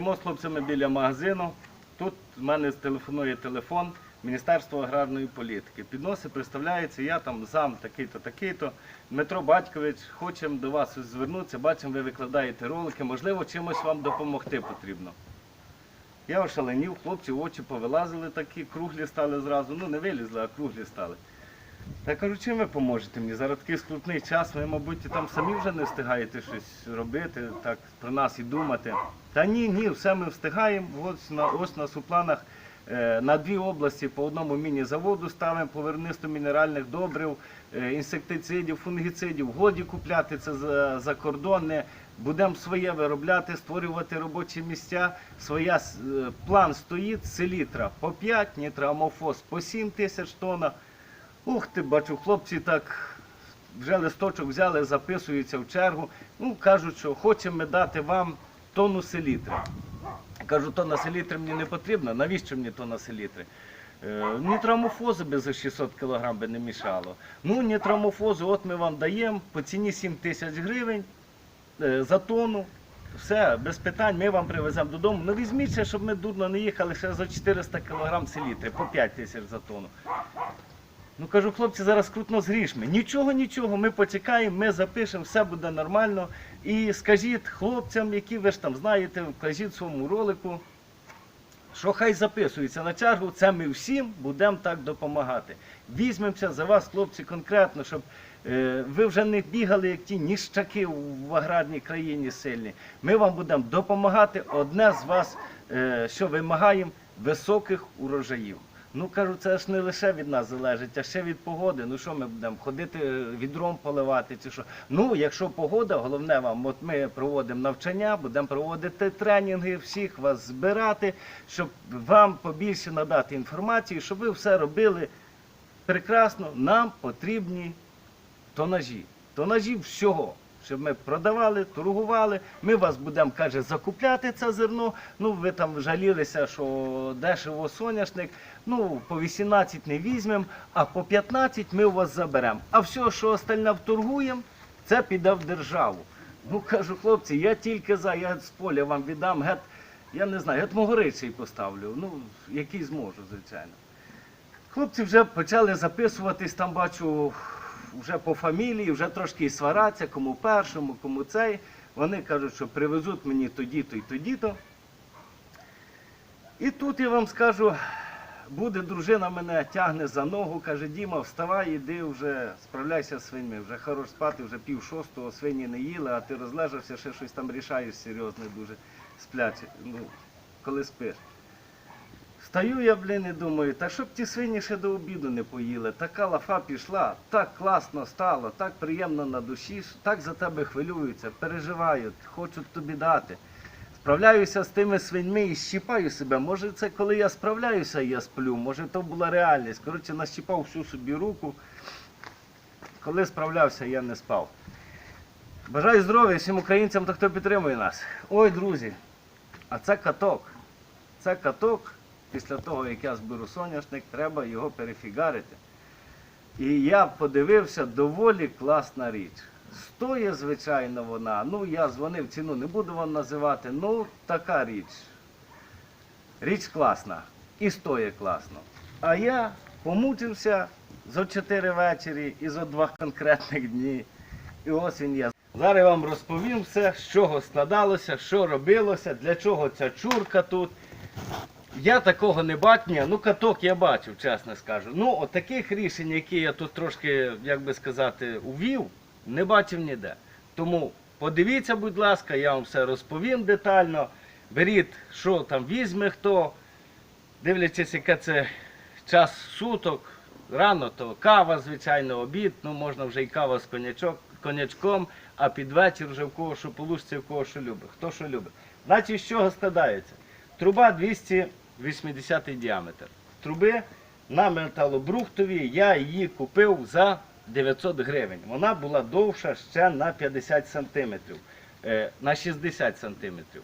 стоїмо з хлопцями біля магазину. Тут в мене телефонує телефон Міністерства аграрної політики. Підносить, представляється, я там зам такий-то, такий-то. Дмитро Батькович, хочемо до вас звернутися, бачимо, ви викладаєте ролики, можливо, чимось вам допомогти потрібно. Я ошаленів, хлопці очі повилазили такі, круглі стали зразу. Ну не вилізли, а круглі стали. Та кажу, чим ви поможете мені? Зараз такий скрутний час, ви, мабуть, там самі вже не встигаєте щось робити, так про нас і думати. Та ні, ні, все ми встигаємо. Ось, на, ось нас у планах е, на дві області по одному міні-заводу ставимо по виробництву мінеральних добрив, е, інсектицидів, фунгіцидів. Годі купляти це за, за кордони. Будемо своє виробляти, створювати робочі місця. Своя е, план стоїть селітра по 5, нітроамофос по 7 тисяч тонн. Ух ти, бачу, хлопці так вже листочок взяли, записуються в чергу. Ну, кажуть, що хочемо дати вам тонну селітри. Кажу, тонна селітри мені не потрібна. Навіщо мені тонна селітри? Е, Нітрамофозу би за 600 кг би не мішало. Ну, нітрамофозу, от ми вам даємо по ціні 7 тисяч гривень е, за тонну. Все, без питань, ми вам привеземо додому. Ну візьміть ще, щоб ми дурно не їхали ще за 400 кг селітри, по 5 тисяч за тонну. Ну кажу, хлопці, зараз крутно з грішми. Нічого, нічого, ми почекаємо, ми запишемо, все буде нормально. І скажіть хлопцям, які ви ж там знаєте, вкажіть в своєму ролику, що хай записуються на чергу, це ми всім будемо так допомагати. Візьмемося за вас, хлопці, конкретно, щоб е, ви вже не бігали, як ті ніщаки в аграрній країні сильні. Ми вам будемо допомагати. Одне з вас, е, що вимагаємо, високих урожаїв. Ну кажу, це ж не лише від нас залежить, а ще від погоди. Ну що ми будемо ходити е, відром поливати чи що? Ну, якщо погода, головне вам, от ми проводимо навчання, будемо проводити тренінги, всіх вас збирати, щоб вам побільше надати інформації, щоб ви все робили прекрасно. Нам потрібні тонажі. Тонажі всього. Щоб ми продавали, торгували, ми вас будемо, каже, закупляти це зерно. Ну, ви там жалілися, що дешево соняшник. Ну, по 18 не візьмемо, а по 15 ми у вас заберемо. А все, що остальне вторгуємо, це піде в державу. Ну, кажу, хлопці, я тільки за, я з поля вам віддам, гет, я не знаю, гет могоричий поставлю. Ну, який зможу, звичайно. Хлопці вже почали записуватись, там бачу вже по фамілії, вже трошки і свараться, кому першому, кому цей. Вони кажуть, що привезуть мені тоді-то і тоді-то. І тут я вам скажу, буде дружина мене тягне за ногу, каже, Діма, вставай, іди вже, справляйся з свиньми, вже хорош спати, вже пів шостого, свині не їли, а ти розлежався, ще щось там рішаєш серйозне, дуже спляче, ну, коли спиш. Встаю я, блін, і думаю, та щоб ті свині ще до обіду не поїли. Така лафа пішла, так класно стало, так приємно на душі, так за тебе хвилюються, переживають, хочуть тобі дати. Справляюся з тими свиньми і щіпаю себе. Може, це коли я справляюся, я сплю, може то була реальність. Коротше, нащіпав всю собі руку. Коли справлявся, я не спав. Бажаю здоров'я всім українцям та хто підтримує нас. Ой, друзі, а це каток. Це каток. Після того, як я зберу соняшник, треба його перефігарити. І я подивився, доволі класна річ. Стоє, звичайно, вона. Ну, я дзвонив ціну, не буду вам називати. Ну, така річ. Річ класна. І стоїть класно. А я помучився за 4 вечері і за два конкретних дні. І ось він я. Зараз я вам розповім все, з чого складалося, що робилося, для чого ця чурка тут. Я такого не бачив, Ні, ну каток я бачив, чесно скажу. Ну, от таких рішень, які я тут трошки, як би сказати, увів, не бачив ніде. Тому подивіться, будь ласка, я вам все розповім детально. Беріть, що там візьме хто, дивлячись, яке це час суток. Рано то кава, звичайно, обід, ну можна вже і кава з конячок, конячком, а під вечір вже в кого що получиться, в кого що любить. Хто що любить. Значить, з чого складається? Труба 280 діаметр. Труби на металобрухтовій я її купив за 900 гривень. Вона була довша ще на 50 сантиметрів, е, на 60 сантиметрів.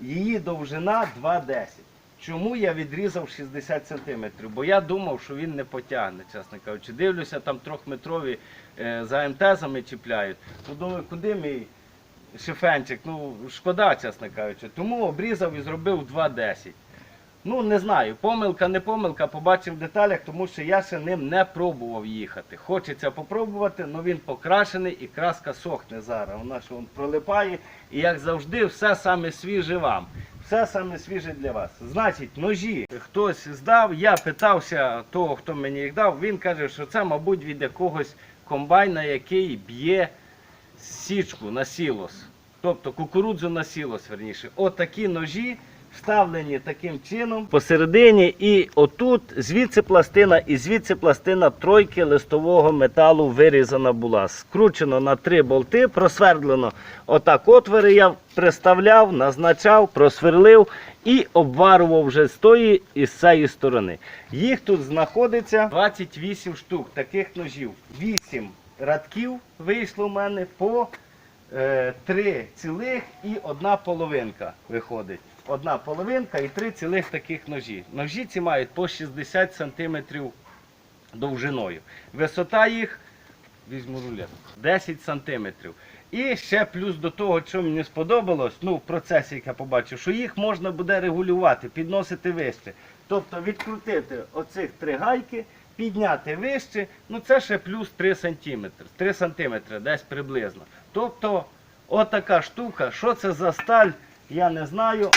Її довжина 2,10. Чому я відрізав 60 сантиметрів? Бо я думав, що він не потягне, чесно кажучи. Дивлюся, там трьохметрові е, за МТЗами чіпляють. Ну, думаю, куди мій шифенчик, ну шкода, чесно кажучи. Тому обрізав і зробив 2,10. Ну, не знаю, помилка, не помилка, побачив в деталях, тому що я ще ним не пробував їхати. Хочеться попробувати, але він покрашений і краска сохне зараз. Вона що пролипає. І як завжди, все саме свіже вам. Все саме свіже для вас. Значить, ножі хтось здав. Я питався того, хто мені їх дав. Він каже, що це, мабуть, від якогось комбайна, який б'є січку на сілос. Тобто кукурудзу на сілос, верніше. Отакі ножі вставлені таким чином посередині, і отут звідси пластина і звідси пластина тройки листового металу вирізана була. Скручено на три болти, просвердлено отак отвори я приставляв, назначав, просверлив і обварував вже з тої і з цієї сторони. Їх тут знаходиться 28 штук таких ножів. 8 радків вийшло в мене по е, три цілих і одна половинка виходить. Одна половинка і три цілих таких ножі. Ножі ці мають по 60 см довжиною. Висота їх, візьму рулет, 10 см. І ще плюс до того, що мені сподобалось, ну в процесі, як я побачив, що їх можна буде регулювати, підносити вище. Тобто відкрутити оцих три гайки, підняти вище, ну це ще плюс 3 см. 3 см десь приблизно. Тобто, отака штука, що це за сталь, я не знаю.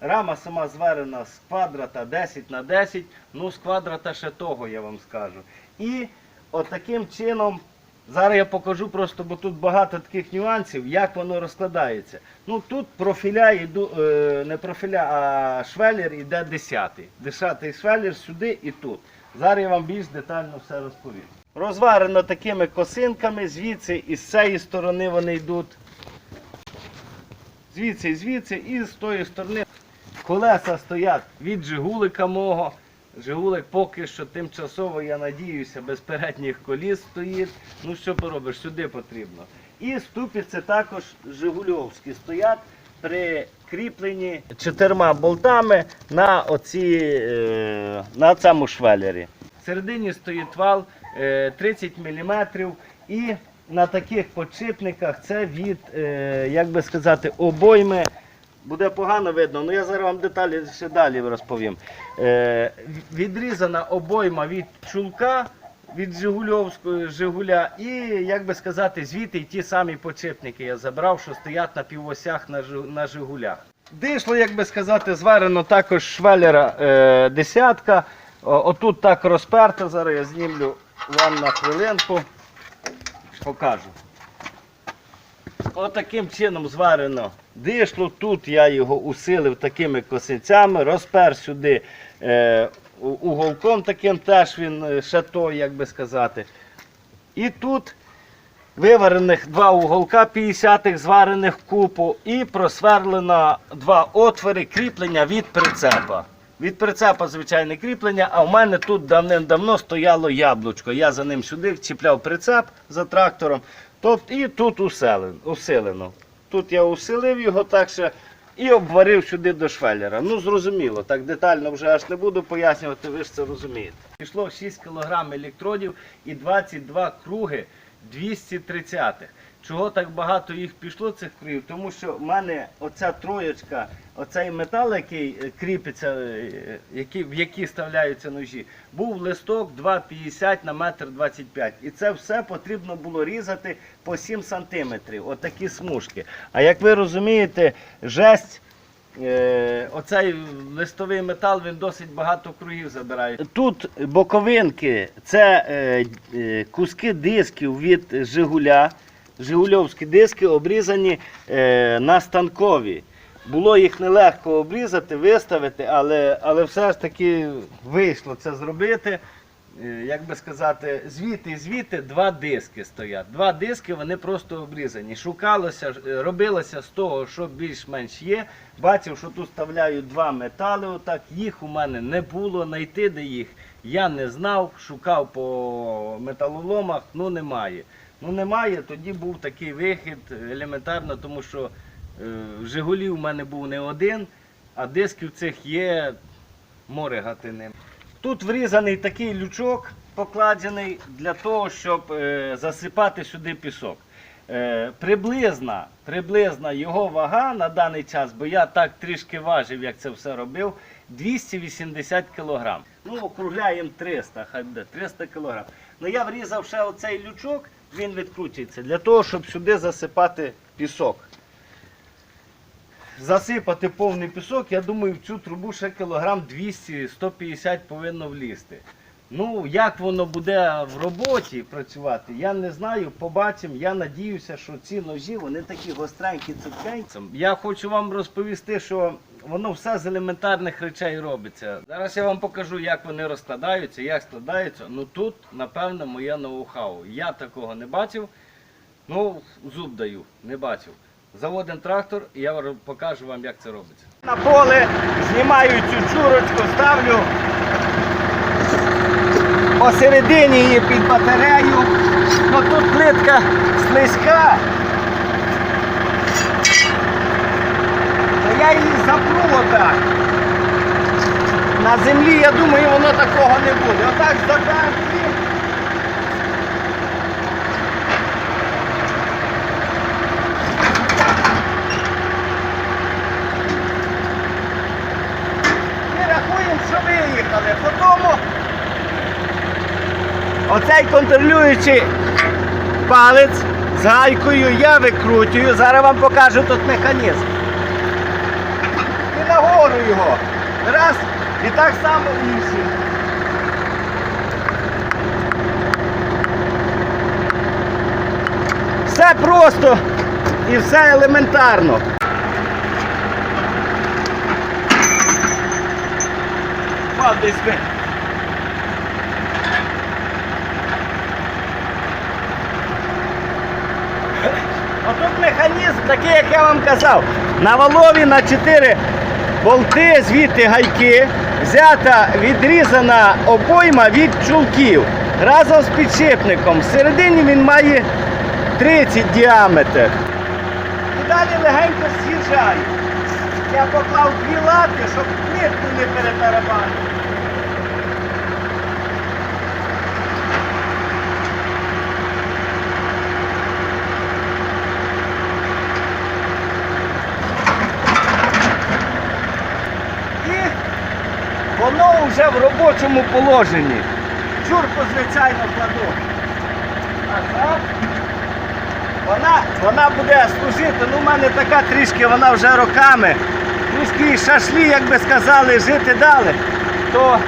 Рама сама зварена з квадрата 10 на 10, ну з квадрата ще того я вам скажу. І отаким чином, зараз я покажу просто, бо тут багато таких нюансів, як воно розкладається. Ну тут профіля йду, е, не профіля, а швелір йде 10. 10 швелір сюди і тут. Зараз я вам більш детально все розповім. Розварено такими косинками, звідси і з цієї сторони вони йдуть. Звідси звідси, і з тої сторони. Колеса стоять від Жигулика мого. Жигулик поки що тимчасово, я надіюся, без передніх коліс стоїть. Ну що поробиш, сюди потрібно. І ступиці також Жигульовські стоять прикріплені чотирма болтами на, оці, е, на цьому швелері. В середині стоїть вал е, 30 мм і на таких подшипниках це від, е, як би сказати, обойми. Буде погано видно, але я зараз вам деталі ще далі розповім. Е, відрізана обойма від чулка, від Жигульовського Жигуля, і, як би сказати, звідти ті самі подшипники я забрав, що стоять на півосях на, Жигулях. Дишло, як би сказати, зварено також швелера е, десятка. Отут так розперто. Зараз я знімлю вам на хвилинку. Покажу. Отаким чином зварено дишло. Тут я його усилив такими косинцями, розпер сюди е, уголком таким теж він е, ще той, як би сказати. І тут виварених два уголка 50-х, зварених купу, і просверлено два отвори кріплення від прицепа. Від прицепа звичайне кріплення, а в мене тут давним-давно стояло яблучко. Я за ним сюди чіпляв прицеп за трактором. Тобто і тут усилено. Тут я усилив його так що і обварив сюди до швеллера. Ну зрозуміло, так детально вже аж не буду пояснювати, ви ж це розумієте. Пішло 6 кг електродів і 22 круги 230 Чого так багато їх пішло цих кругів? Тому що в мене оця троєчка, оцей метал, який е, кріпиться, е, який, в які ставляються ножі, був листок 2,50 на метр 25. І це все потрібно було різати по 7 сантиметрів. Отакі смужки. А як ви розумієте, жесть. Е, оцей листовий метал він досить багато кругів забирає. Тут боковинки це куски дисків від Жигуля. Жигульовські диски обрізані е, на станкові. Було їх нелегко обрізати, виставити, але, але все ж таки вийшло це зробити. Е, Як би сказати, звідти і звідти два диски стоять. Два диски вони просто обрізані. Шукалося, е, робилося з того, що більш-менш є. Бачив, що тут вставляють два метали. Отак їх у мене не було. Знайти де їх я не знав. Шукав по металоломах, ну немає. Ну немає. Тоді був такий вихід елементарно, тому що е, Жигулів у мене був не один, а дисків цих є море гатини. Тут врізаний такий лючок покладений для того, щоб е, засипати сюди пісок. Е, приблизна, приблизна його вага на даний час, бо я так трішки важив, як це все робив, 280 кг. Ну, округляємо 300, хай буде 300 кг. Ну я врізав ще оцей лючок, він відкручується, для того, щоб сюди засипати пісок. Засипати повний пісок, я думаю, в цю трубу ще кілограм 200-150 повинно влізти. Ну, як воно буде в роботі працювати, я не знаю. Побачимо. Я надіюся, що ці ножі вони такі гостренькі, цупкенькі. Я хочу вам розповісти, що воно все з елементарних речей робиться. Зараз я вам покажу, як вони розкладаються, як складаються. Ну тут, напевно, моє ноу-хау. Я такого не бачив. Ну, зуб даю, не бачив. Заводимо трактор і я покажу вам, як це робиться. На поле знімаю цю чурочку, ставлю посередині її під батарею. Ну тут плитка слизька. Я її отак. На землі, я думаю, воно такого не буде. Отак її. І рахуємо, що виїхали. Потім оцей контролюючий палець з гайкою я викрутюю. Зараз вам покажу тут механізм. І його. Раз. І так само інший. Все просто і все елементарно. Десь ви. Отут механізм такий, як я вам казав. На валові на 4 болти, звідти гайки, взята відрізана обойма від чулків разом з підшипником. Всередині він має 30 діаметр. І далі легенько з'їжджаю. Я поклав дві лати, щоб нитку не перетарабанити. І воно вже в робочому положенні. Чурку, звичайно, кладу. назад. Вона, вона буде служити, ну в мене така трішки, вона вже роками. Трішки шашлі, як би сказали, жити дали, то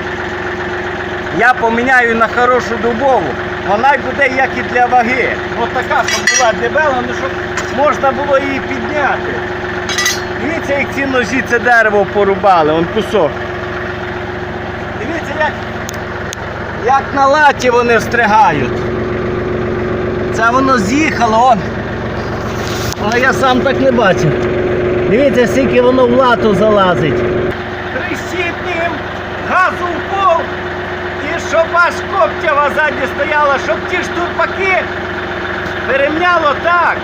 я поміняю на хорошу дубову. Вона буде як і для ваги. Ось така, щоб була дебела, ну щоб можна було її підняти. Дивіться, як ці ножі це дерево порубали, он кусок. Дивіться, як, як на латі вони встригають. Це воно з'їхало, он. А я сам так не бачив. Дивіться, скільки воно в лату залазить. Прищіпнім, газу в пол. І щоб аж коптява ззаді стояла, щоб ті штурпаки перемняло так,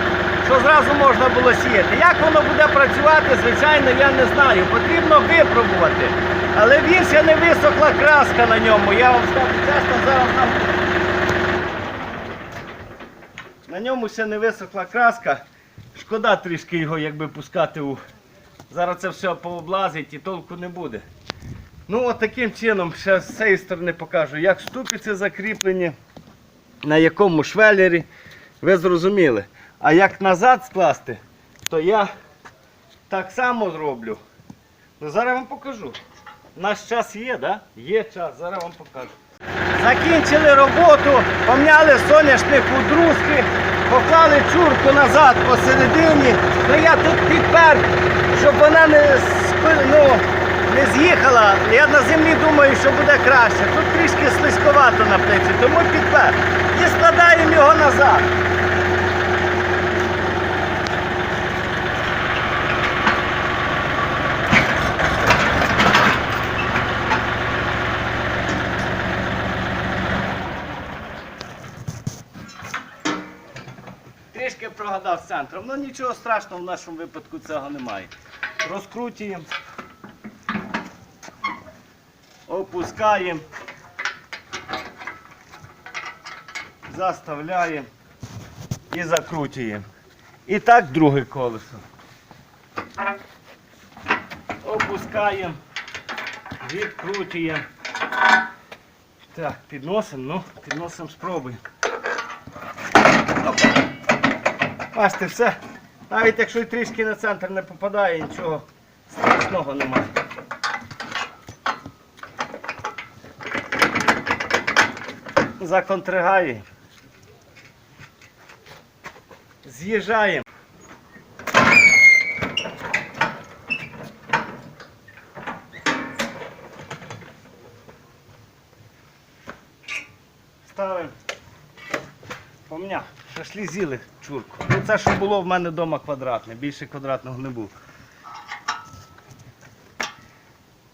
що зразу можна було сіяти. Як воно буде працювати, звичайно, я не знаю. Потрібно випробувати. Але ще не висохла краска на ньому. Я вам скажу чесно, зараз нам на ньому ще не висохла краска. Шкода трішки його якби пускати у. Зараз це все пооблазить і толку не буде. Ну от таким чином ще з цієї сторони покажу, як ступиці закріплені, на якому швелері. Ви зрозуміли. А як назад скласти, то я так само зроблю. Ну, зараз вам покажу. Наш час є, да? Є час, зараз вам покажу. Закінчили роботу, помняли соняшник у поклали чурку назад посередині. Ну я тут підпер, щоб вона не, ну, не з'їхала. Я на землі думаю, що буде краще. Тут трішки слизьковато на плиці, тому підпер. І складаємо його назад. Трішки прогадав центром. Ну нічого страшного в нашому випадку цього немає. Розкрутюємо. Опускаємо. Заставляємо. і закручуємо. І так друге колесо. Опускаємо, відкручуємо. Так, підносимо, ну, підносимо, спробуємо. Бачите, все. Навіть якщо і трішки на центр не попадає, нічого страшного немає. Законтригаю. З'їжджаємо. Ставимо. Помня, шашлі з'їли чурку. Ну це що було в мене вдома квадратне, більше квадратного не було.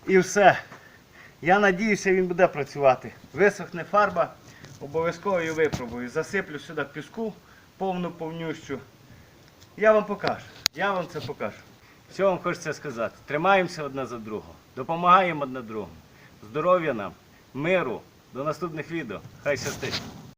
І все. Я надіюся, він буде працювати. Висохне фарба, обов'язково її випробую. Засиплю сюди піску, повну повнющу. Я вам покажу. Я вам це покажу. Що вам хочеться сказати? Тримаємося одне за другого, допомагаємо одне другому. Здоров'я нам, миру. До наступних відео. Хай щастить.